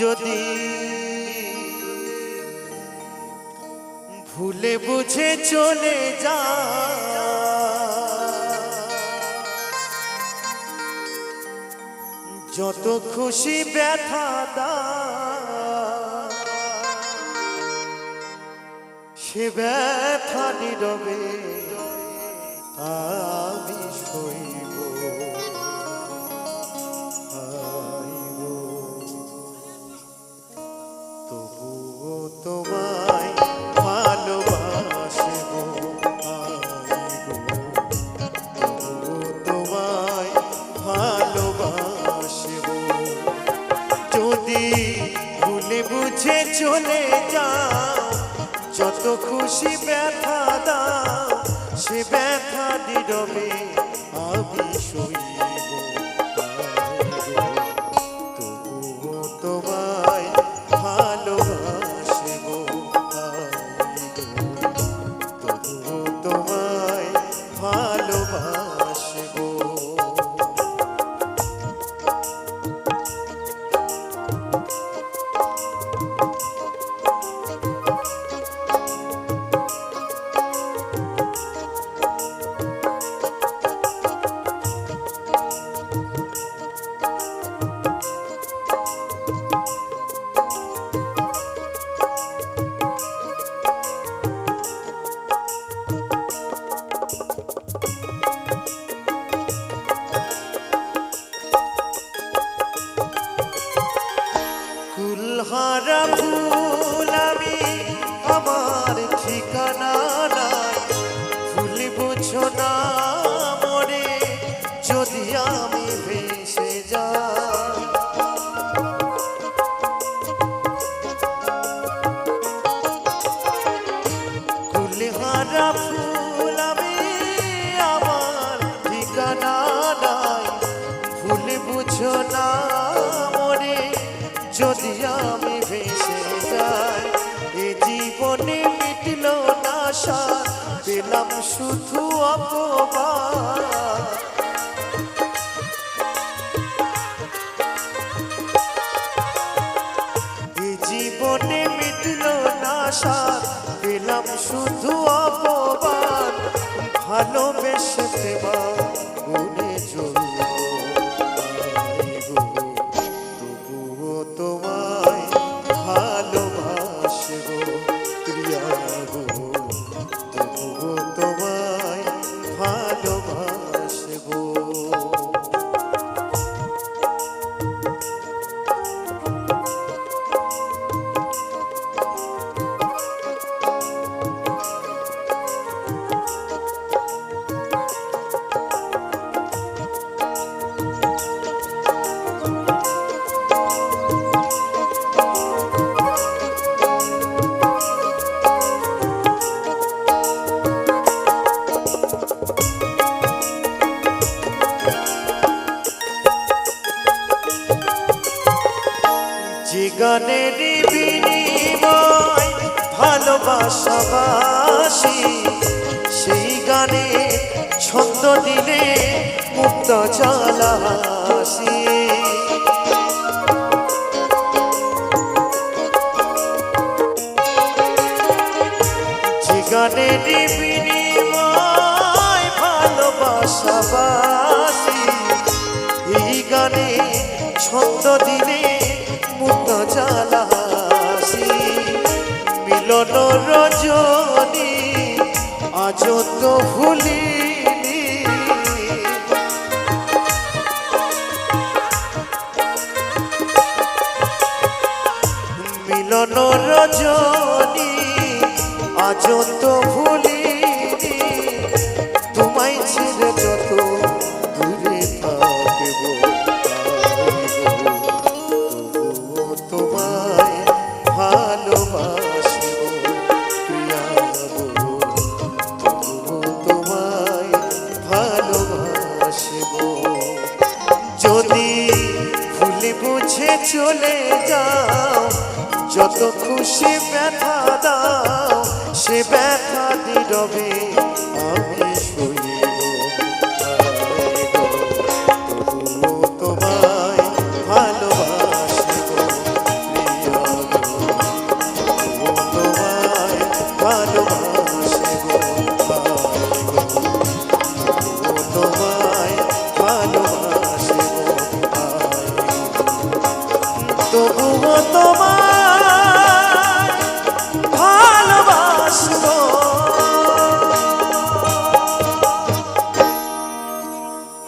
যদি ভুলে বুঝে চলে যা। যত খুশি ব্যথা দা সে ব্যথা নীরবে আমি সইব। তোমায় ভালোবাসব তোমায় ভালোবাসব। বুঝে চলে যাও, যত খুশি ব্যথা দাও, সে ব্যথা নীরবে, আমি সইব বুঝো মরে যদি আমি ভেসে যাই। কুলহারা ফুল আমি আমার ঠিকানা নাই। ভুল বুঝো না মরে যদি আমি ভেসে যাই। এ জীবনে মিটল না সার পেলাম শুধু এ জীবনে মিটল না সার পেলাম শুধু অপবাদ। ভালোবেসে দেবা গানের বিনিময় ভালোবাসাবাসি। সেই গানে ছন্দ দিলে মুক্ত চালাসি গানের বিনিময় ভালোবাসাবাসি, এই গানে ছন্দ দিলে রজনী তো ভুলিনি। মিলন রজনী আজ তো চলে যাও। যত খুশি ব্যথা দাও সে ব্যথা নীরবে আমি তোমার